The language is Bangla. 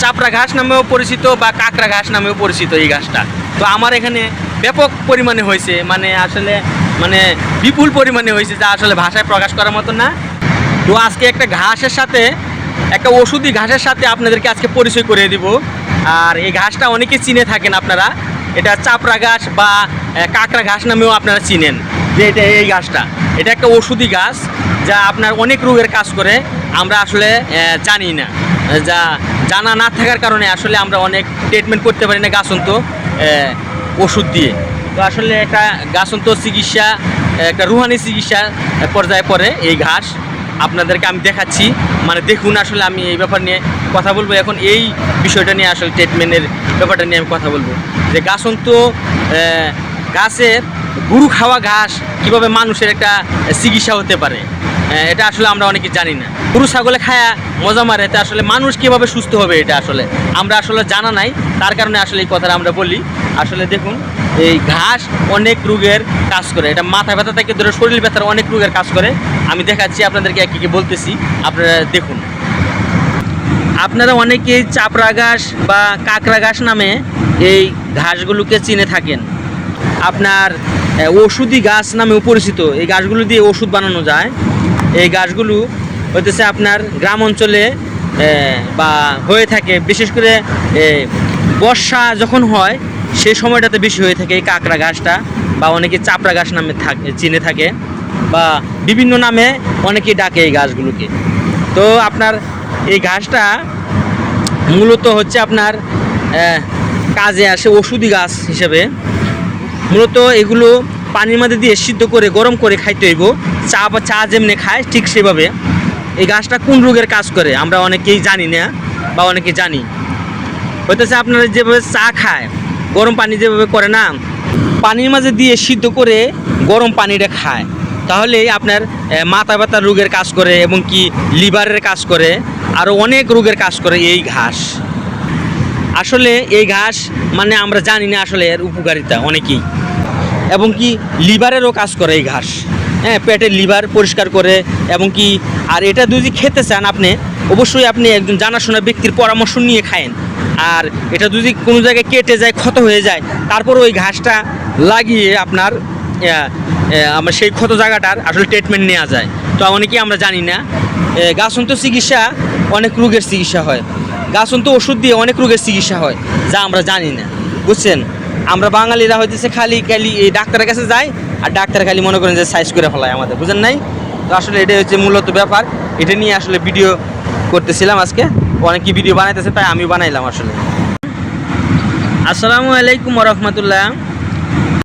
চাপড়া ঘাস নামেও পরিচিত বা কাঁকড়া ঘাস নামেও পরিচিত এই ঘাসটা। তো আমার এখানে ব্যাপক পরিমাণে হয়েছে মানে আসলে মানে বিপুল পরিমাণে হয়েছে, যা আসলে ভাষায় প্রকাশ করার মতো না। তো আজকে একটা ঘাসের সাথে, একটা ওষুধি ঘাসের সাথে আপনাদেরকে আজকে পরিচয় করে দিব। আর এই ঘাসটা অনেকে চিনে থাকেন আপনারা। এটা চাপড়া ঘাস বা কাঁকড়া ঘাস নামেও আপনারা চিনেন, যে এটা এই ঘাসটা। এটা একটা ওষুধি গাছ যা আপনার অনেক রোগের কাজ করে, আমরা আসলে জানি না। যা জানা না থাকার কারণে আসলে আমরা অনেক ট্রিটমেন্ট করতে পারি না গাছন্ত ওষুধ দিয়ে। তো আসলে একটা গাছন্ত চিকিৎসা, একটা রুহানি চিকিৎসা পর্যায়ে পড়ে এই ঘাস। আপনাদেরকে আমি দেখাচ্ছি। মানে দেখুন আসলে আমি এই ব্যাপার নিয়ে কথা বলব। এখন এই বিষয়টা নিয়ে আসলে ট্রিটমেন্টের ব্যাপারটা নিয়ে আমি কথা বলব। যে গাছন্ত গাছের গুরু খাওয়া ঘাস কীভাবে মানুষের একটা চিকিৎসা হতে পারে? এটা আসলে আমরা অনেকে জানি না। গরু, ছাগলে খায়া মজা মারে এটা আসলে মানুষ কীভাবে সুস্থ হবে এটা আসলে আমরা আসলে জানা নাই। তার কারণে আসলে এই কথাটা আমরা বলি। আসলে দেখুন, এই ঘাস অনেক রোগের কাজ করে। এটা মাথা ব্যথা থেকে ধরে শরীর ব্যথার অনেক রোগের কাজ করে। আমি দেখাচ্ছি, আপনাদেরকে এক একে বলতেছি। আপনারা দেখুন। আপনারা অনেকেই চাপড়া ঘাস বা কাঁকড়া ঘাস নামে এই ঘাসগুলোকে চিনে থাকেন। আপনার ওষুধি গাছ নামেও পরিচিত। এই গাছগুলো দিয়ে ওষুধ বানানো যায়। এই গাছগুলো হইতেছে আপনার গ্রাম অঞ্চলে বা হয়ে থাকে। বিশেষ করে বর্ষা যখন হয়, সেই সময়টাতে বেশি হয়ে থাকে এই কাঁকড়া গাছটা, বা অনেকে চাপড়া গাছ নামে থাকে, চিনে থাকে, বা বিভিন্ন নামে অনেকেই ডাকে এই গাছগুলোকে। তো আপনার এই গাছটা মূলত হচ্ছে আপনার কাজে আসে ওষুধি গাছ হিসেবে। মূলত এগুলো পানির মধ্যে দিয়ে সিদ্ধ করে, গরম করে খাইতে হইব। চা বা চা যেমনি খায়, ঠিক সেভাবে। এই গাছটা কোন রোগের কাজ করে, আমরা অনেকেই জানি না বা অনেকে জানি। হইতেছে আপনারা যেভাবে চা খায়, গরম পানি যেভাবে করে না, পানির মাঝে দিয়ে সিদ্ধ করে গরম পানিটা খায়। তাহলে আপনার মাথা ব্যথার রোগের কাজ করে এবং কি লিভারের কাজ করে আরও অনেক রোগের কাজ করে এই ঘাস। আসলে এই ঘাস মানে আমরা জানি না আসলে এর উপকারিতা, অনেকেই। এবং কি লিভারেরও কাজ করে এই ঘাস। হ্যাঁ পেটের লিভার পরিষ্কার করে এবং কি, আর এটা যদি খেতে চান আপনি, অবশ্যই আপনি একজন জানাশোনা ব্যক্তির পরামর্শ নিয়ে খায়েন। আর এটা যদি কোনো জায়গায় কেটে যায়, ক্ষত হয়ে যায়, তারপর ওই ঘাসটা লাগিয়ে আপনার আমার সেই ক্ষত জায়গাটার আসলে ট্রিটমেন্ট নেওয়া যায়। তো অনেকেই আমরা জানি না। গাছন্ত চিকিৎসা অনেক রোগের চিকিৎসা হয়। গাছন্ত ওষুধ দিয়ে অনেক রোগের চিকিৎসা হয়, যা আমরা জানি না। বুঝছেন? আমরা বাঙালিরা হইতেছে খালি খালি এই ডাক্তারের কাছে যাই আর ডাক্তার খালি মনে করেন যে সাইজ করে ফেলায় আমাদের, বুঝেন নাই? তো আসলে এটাই হচ্ছে মূলত ব্যাপার। এটা নিয়ে আসলে ভিডিও করতেছিলাম আজকে। অনেকে ভিডিও বানাইতেছে, তাই আমি বানাইলাম আসলে। আসসালামু আলাইকুম রহমতুল্লাহ।